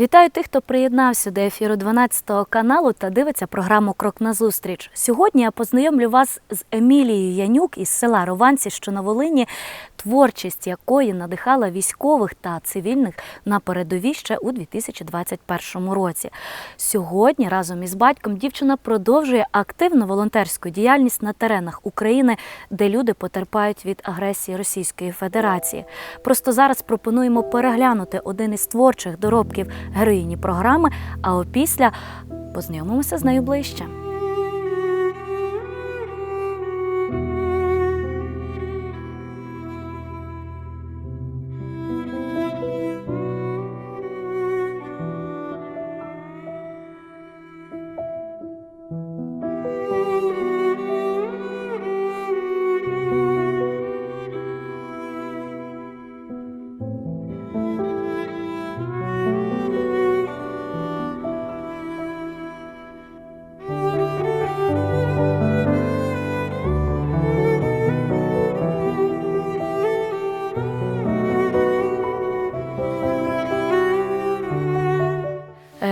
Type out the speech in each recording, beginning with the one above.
Вітаю тих, хто приєднався до ефіру 12 каналу та дивиться програму Крок назустріч. Сьогодні я познайомлю вас з Емілією Янюк із села Рованці, що на Волині, творчість якої надихала військових та цивільних на передовій ще у 2021 році. Сьогодні разом із батьком дівчина продовжує активну волонтерську діяльність на теренах України, де люди потерпають від агресії Російської Федерації. Просто зараз пропонуємо переглянути один із творчих доробків героїні програми, а опісля познайомимося з нею ближче.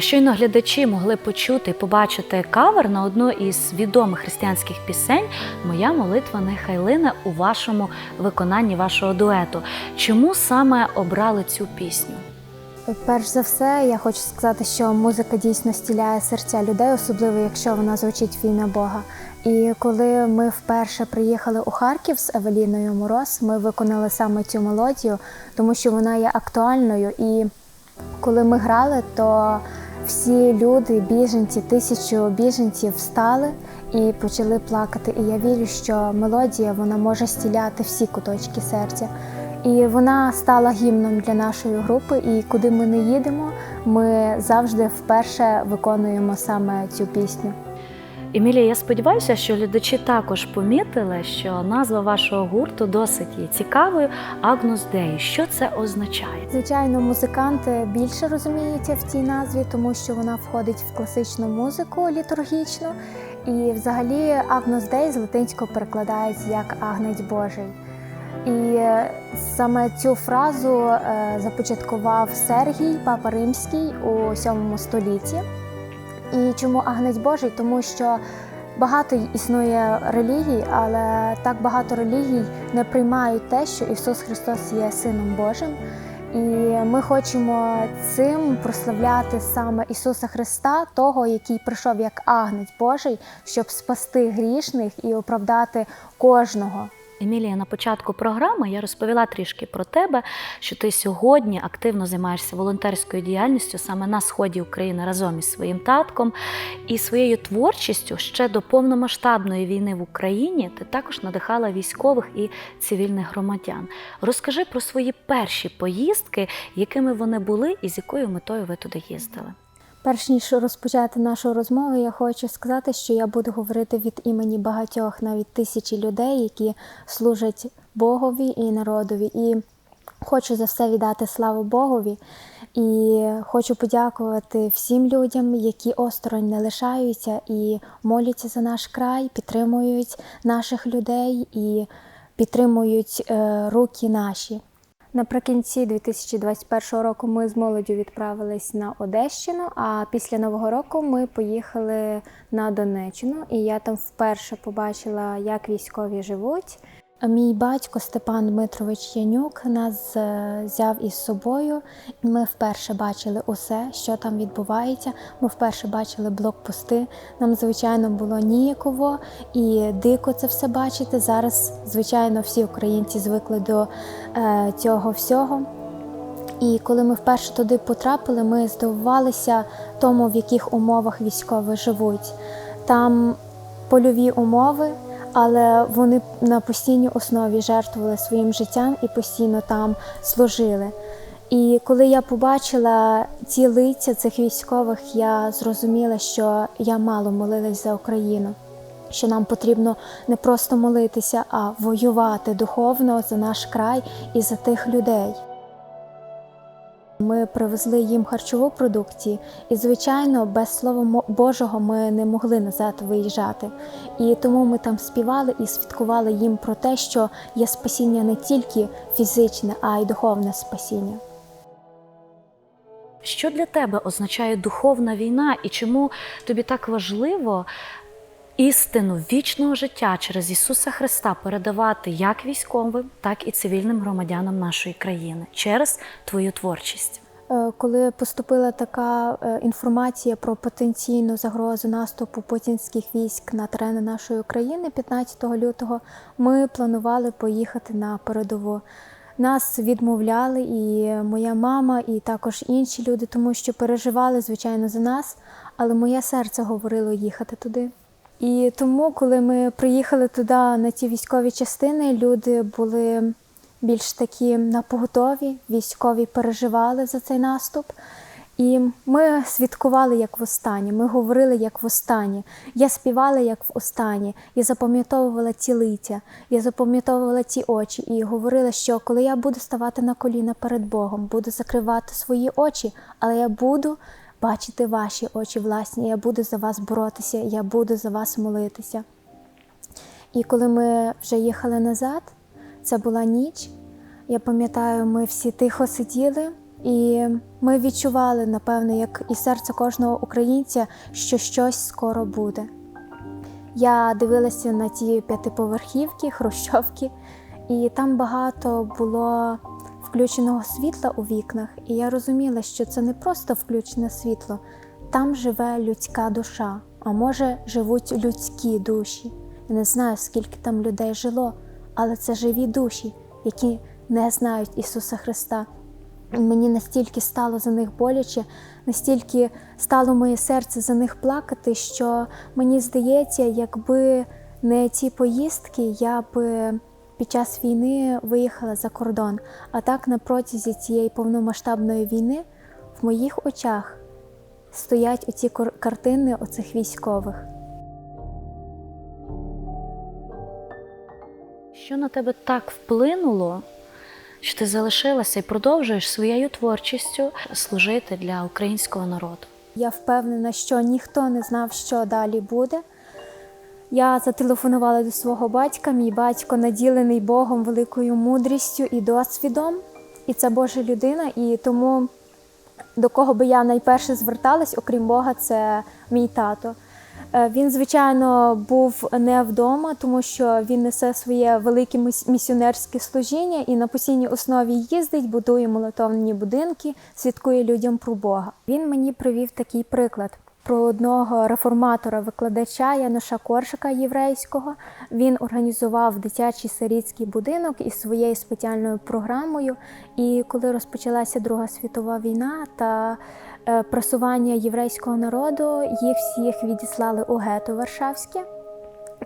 Щойно глядачі могли почути і побачити кавер на одну із відомих християнських пісень Моя молитва нехай лине у вашому виконанні вашого дуету. Чому саме обрали цю пісню? Перш за все, я хочу сказати, що музика дійсно стіляє серця людей, особливо якщо вона звучить в ім'я Бога. І коли ми вперше приїхали у Харків з Евеліною Мороз, ми виконали саме цю мелодію, тому що вона є актуальною. І коли ми грали, то всі люди, біженці, тисячу біженців встали і почали плакати. І я вірю, що мелодія вона може стіляти всі куточки серця. І вона стала гімном для нашої групи. І куди ми не їдемо, ми завжди вперше виконуємо саме цю пісню. Емілія, я сподіваюся, що глядачі також помітили, що назва вашого гурту досить є цікавою Агнус Деї. Що це означає? Звичайно, музиканти більше розуміються в цій назві, тому що вона входить в класичну музику літургічну. І взагалі Агнус Дей з латинського перекладається як Агнець Божий. І е, саме цю фразу е, започаткував Сергій, папа Римський у 7 столітті. І чому Агнець Божий? Тому що багато існує релігій, але так багато релігій не приймають те, що Ісус Христос є Сином Божим. І ми хочемо цим прославляти саме Ісуса Христа, того, який прийшов як Агнець Божий, щоб спасти грішних і оправдати кожного. Емілія, на початку програми я розповіла трішки про тебе, що ти сьогодні активно займаєшся волонтерською діяльністю саме на сході України разом із своїм татком і своєю творчістю ще до повномасштабної війни в Україні ти також надихала військових і цивільних громадян. Розкажи про свої перші поїздки, якими вони були і з якою метою ви туди їздили. Перш ніж розпочати нашу розмову, я хочу сказати, що я буду говорити від імені багатьох, навіть тисячі людей, які служать Богові і народові. І хочу за все віддати славу Богові. І хочу подякувати всім людям, які осторонь не лишаються і моляться за наш край, підтримують наших людей і підтримують е, руки наші. Наприкінці 2021 року ми з молоддю відправились на Одещину, а після Нового року ми поїхали на Донеччину, і я там вперше побачила, як військові живуть. Мій батько Степан Дмитрович Янюк нас е, взяв із собою, ми вперше бачили усе, що там відбувається. Ми вперше бачили блокпости. Нам, звичайно, було ніяково і дико це все бачити. Зараз, звичайно, всі українці звикли до е, цього всього. І коли ми вперше туди потрапили, ми здивувалися тому, в яких умовах військові живуть. Там польові умови, але вони на постійній основі жертвували своїм життям і постійно там служили. І коли я побачила ці лиця цих військових, я зрозуміла, що я мало молилась за Україну. Що нам потрібно не просто молитися, а воювати духовно за наш край і за тих людей. Ми привезли їм харчову продукцію, і, звичайно, без слова Божого ми не могли назад виїжджати. І тому ми там співали і свідкували їм про те, що є спасіння не тільки фізичне, а й духовне спасіння. Що для тебе означає духовна війна і чому тобі так важливо істину вічного життя через Ісуса Христа передавати як військовим, так і цивільним громадянам нашої країни через твою творчість? Е, Коли поступила така е, інформація про потенційну загрозу наступу путінських військ на терени нашої України 15 лютого, ми планували поїхати на передову. Нас відмовляли, і моя мама, і також інші люди, тому що переживали, звичайно, за нас, але моє серце говорило їхати туди. І тому, коли ми приїхали туди на ті військові частини, люди були більш такі на поготові, військові переживали за цей наступ. І ми свідкували як востаннє, ми говорили як востаннє. Я співала як в останнє, я запам'ятовувала ті лиця, я запам'ятовувала ті очі і говорила, що коли я буду ставати на коліна перед Богом, буду закривати свої очі, але я буду бачити ваші очі власні, я буду за вас боротися, я буду за вас молитися. І коли ми вже їхали назад, це була ніч. Я пам'ятаю, ми всі тихо сиділи, і ми відчували, напевно, як і серце кожного українця, що щось скоро буде. Я дивилася на ті п'ятиповерхівки, хрущовки, і там багато було включеного світла у вікнах, і я розуміла, що це не просто включене світло, там живе людська душа, а може живуть людські душі. Я не знаю, скільки там людей жило, але це живі душі, які не знають Ісуса Христа. Мені настільки стало за них боляче, настільки стало моє серце за них плакати, що мені здається, якби не ці поїздки, я би під час війни виїхала за кордон. А так на протязі цієї повномасштабної війни в моїх очах стоять оці картини оцих військових. Що на тебе так вплинуло, що ти залишилася і продовжуєш своєю творчістю служити для українського народу? Я впевнена, що ніхто не знав, що далі буде. Я зателефонувала до свого батька. Мій батько наділений Богом великою мудрістю і досвідом, і це Божа людина. І тому до кого би я найперше зверталась, окрім Бога, це мій тато. Е, Він, звичайно, був не вдома, тому що він несе своє велике місіонерське служіння і на постійній основі їздить, будує молитовні будинки, свідкує людям про Бога. Він мені привів такий приклад. Про одного реформатора-викладача Януша Коршика єврейського він організував дитячий сирітський будинок із своєю спеціальною програмою. І коли розпочалася Друга світова війна та е, просування єврейського народу, їх всіх відіслали у гето Варшавське.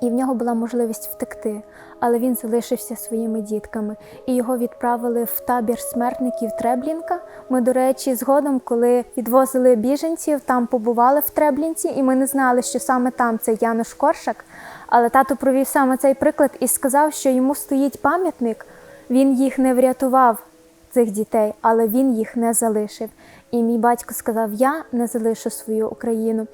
І в нього була можливість втекти, але він залишився своїми дітками. І його відправили в табір смертників Треблінка. Ми, до речі, згодом, коли відвозили біженців, там побували в Треблінці, і ми не знали, що саме там це Януш Коршак. Але тато провів саме цей приклад і сказав, що йому стоїть пам'ятник. Він їх не врятував, цих дітей, але він їх не залишив. І мій батько сказав: Я не залишу свою Україну.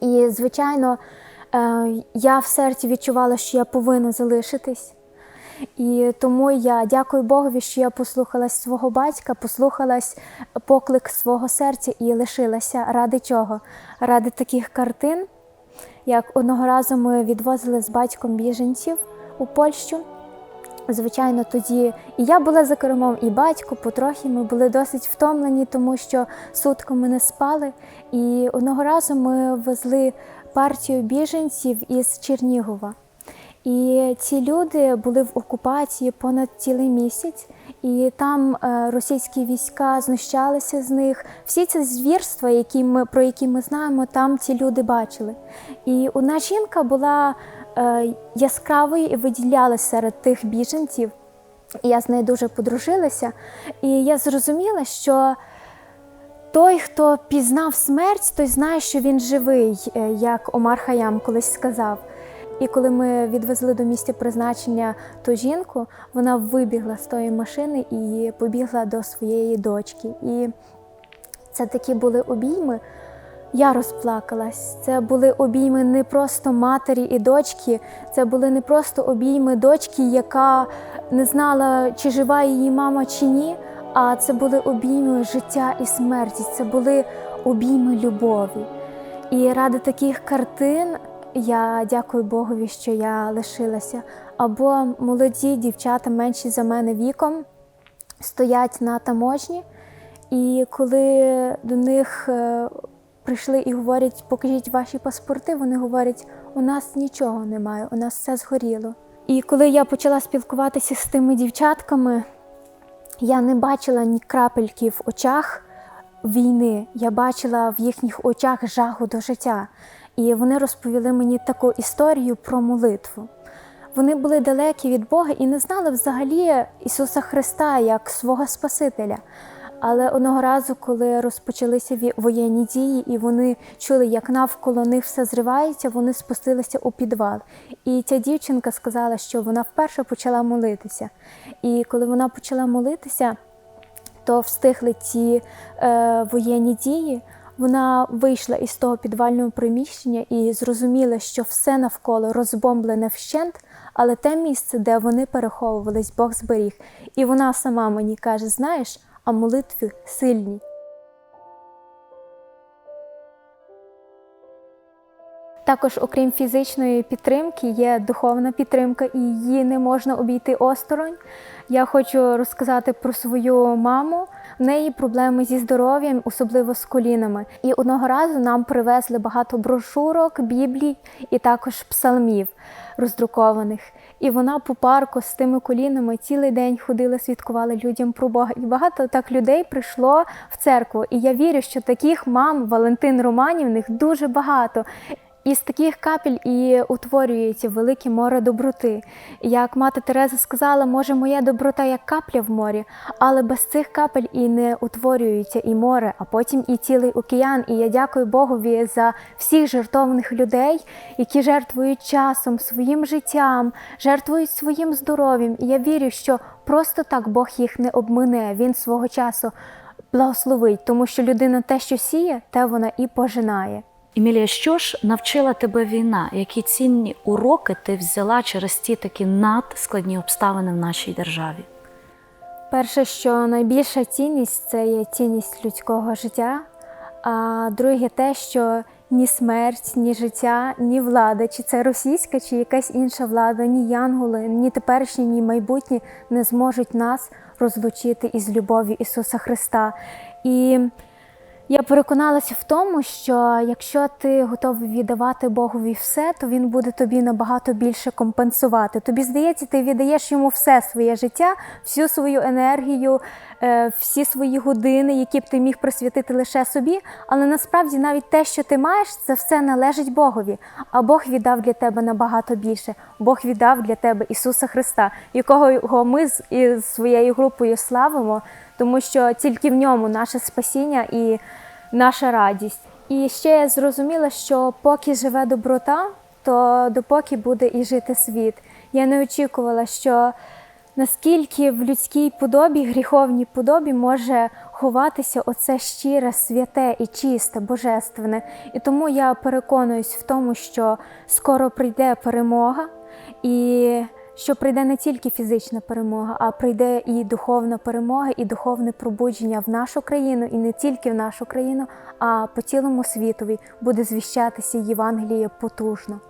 І, звичайно, я в серці відчувала, що я повинна залишитись. І тому я дякую Богові, що я послухалась свого батька, послухалась поклик свого серця і лишилася. Ради чого? Ради таких картин, як одного разу ми відвозили з батьком біженців у Польщу. Звичайно, тоді і я була за кермом, і батько потрохи ми були досить втомлені, тому що сутками не спали. І одного разу ми везли партію біженців із Чернігова. І ці люди були в окупації понад цілий місяць, і там е, російські війська знущалися з них. Всі ці звірства, які ми про які ми знаємо, там ці люди бачили. І одна жінка була яскравою і виділялася серед тих біженців. І я з нею дуже подружилася. І я зрозуміла, що той, хто пізнав смерть, той знає, що він живий, е, як Омар Хаям колись сказав. І коли ми відвезли до місця призначення ту жінку, вона вибігла з тої машини і побігла до своєї дочки. І це такі були обійми. Я розплакалась. Це були обійми не просто матері і дочки, це були не просто обійми дочки, яка не знала, чи жива її мама чи ні, а це були обійми життя і смерті, це були обійми любові. І ради таких картин я дякую Богові, що я лишилася. Або молоді дівчата, менші за мене віком, стоять на таможні, і коли до них е, прийшли і говорять, покажіть ваші паспорти, вони говорять, у нас нічого немає, у нас все згоріло. І коли я почала спілкуватися з тими дівчатками, я не бачила ні крапельки в очах війни. Я бачила в їхніх очах жагу до життя. І вони розповіли мені таку історію про молитву. Вони були далекі від Бога і не знали взагалі Ісуса Христа як свого Спасителя. Але одного разу, коли розпочалися воєнні дії, і вони чули, як навколо них все зривається, вони спустилися у підвал. І ця дівчинка сказала, що вона вперше почала молитися. І коли вона почала молитися, то встигли ці е, воєнні дії. Вона вийшла із того підвального приміщення і зрозуміла, що все навколо розбомблене вщент, але те місце, де вони переховувались, Бог зберіг. І вона сама мені каже: знаєш, а молитви сильні. Також, окрім фізичної підтримки, є духовна підтримка, і її не можна обійти осторонь. Я хочу розказати про свою маму. В неї проблеми зі здоров'ям, особливо з колінами. І одного разу нам привезли багато брошурок, біблій і також псалмів роздрукованих. І вона по парку з тими колінами цілий день ходила, свідкувала людям про Бога. І багато так людей прийшло в церкву. І я вірю, що таких мам Валентин Романівних дуже багато. І з таких капель і утворюється велике море доброти. Як мати Тереза сказала, може моя доброта як капля в морі, але без цих капель і не утворюється і море, а потім і цілий океан. І я дякую Богові за всіх жертовних людей, які жертвують часом, своїм життям, жертвують своїм здоров'ям. І я вірю, що просто так Бог їх не обмине. Він свого часу благословить, тому що людина те, що сіє, те вона і пожинає. Емілія, що ж навчила тебе війна? Які цінні уроки ти взяла через ті такі надскладні обставини в нашій державі? Перше, що найбільша цінність це є цінність людського життя. А друге, те, що ні смерть, ні життя, ні влада, чи це російська, чи якась інша влада, ні янголи, ні теперішні, ні майбутні не зможуть нас розлучити із любові Ісуса Христа. І я переконалася в тому, що якщо ти готовий віддавати Богові все, то він буде тобі набагато більше компенсувати. Тобі здається, ти віддаєш йому все своє життя, всю свою енергію, е, всі свої години, які б ти міг присвятити лише собі. Але насправді навіть те, що ти маєш, це все належить Богові. А Бог віддав для тебе набагато більше. Бог віддав для тебе Ісуса Христа, якого ми з своєю групою славимо, тому що тільки в ньому наше спасіння і наша радість. І ще я зрозуміла, що поки живе доброта, то допоки буде і жити світ. Я не очікувала, що наскільки в людській подобі, гріховній подобі може ховатися оце щире, святе і чисте, божественне. І тому я переконуюсь в тому, що скоро прийде перемога, і що прийде не тільки фізична перемога, а прийде і духовна перемога, і духовне пробудження в нашу країну, і не тільки в нашу країну, а по цілому світові буде звіщатися Євангеліє потужно.